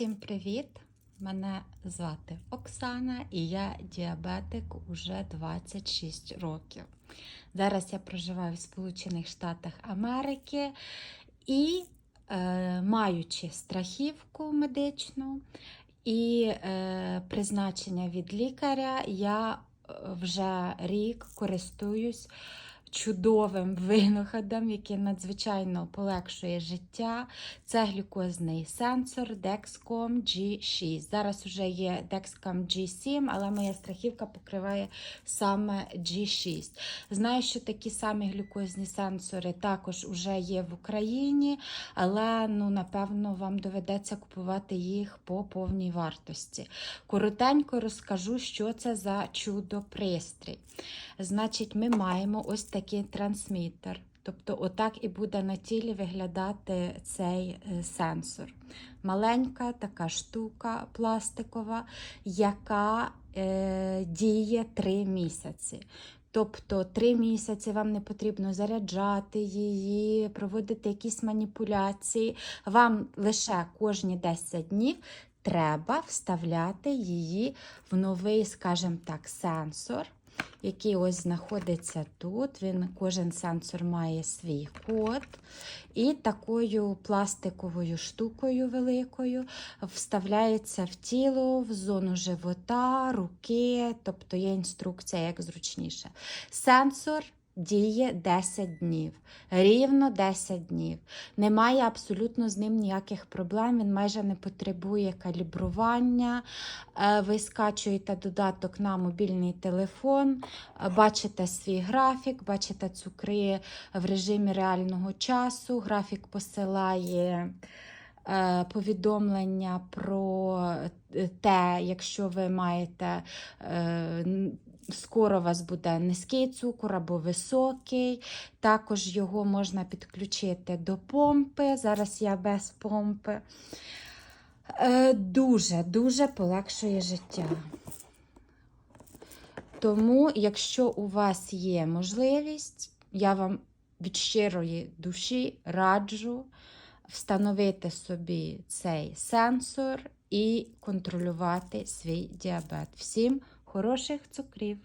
Всім привіт! Мене звати Оксана і я діабетик уже 26 років. Зараз я проживаю в Сполучених Штатах Америки і, е, маючи страхівку медичну і е, призначення від лікаря, я е, вже рік користуюсь чудовим винаходом, який надзвичайно полегшує життя. Це глюкозний сенсор Dexcom G6. Зараз вже є Dexcom G7, але моя страхівка покриває саме G6. Знаю, що такі самі глюкозні сенсори також вже є в Україні, але ну, напевно вам доведеться купувати їх по повній вартості. Коротенько розкажу, що це за чудо-пристрій. Значить, ми маємо ось такий трансмітер. Тобто, отак і буде на тілі виглядати цей е, сенсор. Маленька така штука пластикова, яка е, діє 3 місяці. Тобто 3 місяці вам не потрібно заряджати її, проводити якісь маніпуляції. Вам лише кожні 10 днів треба вставляти її в новий, скажімо так, сенсор який ось знаходиться тут. Він, Кожен сенсор має свій код. І такою пластиковою штукою великою вставляється в тіло, в зону живота, руки, тобто є інструкція, як зручніше. Сенсор. Діє 10 днів, рівно 10 днів. Немає абсолютно з ним ніяких проблем. Він майже не потребує калібрування. Е, Ви скачуєте додаток на мобільний телефон, е, бачите свій графік, бачите цукри в режимі реального часу. Графік посилає. Е, Повідомлення про е, те, якщо ви маєте е, скоро у вас буде низький цукор або високий. Також його можна підключити до помпи. Зараз я без помпи. Дуже-дуже полегшує життя. Тому, якщо у вас є можливість, я вам від щирої душі раджу встановити собі цей сенсор і контролювати свій діабет. Всім хороших цукрів!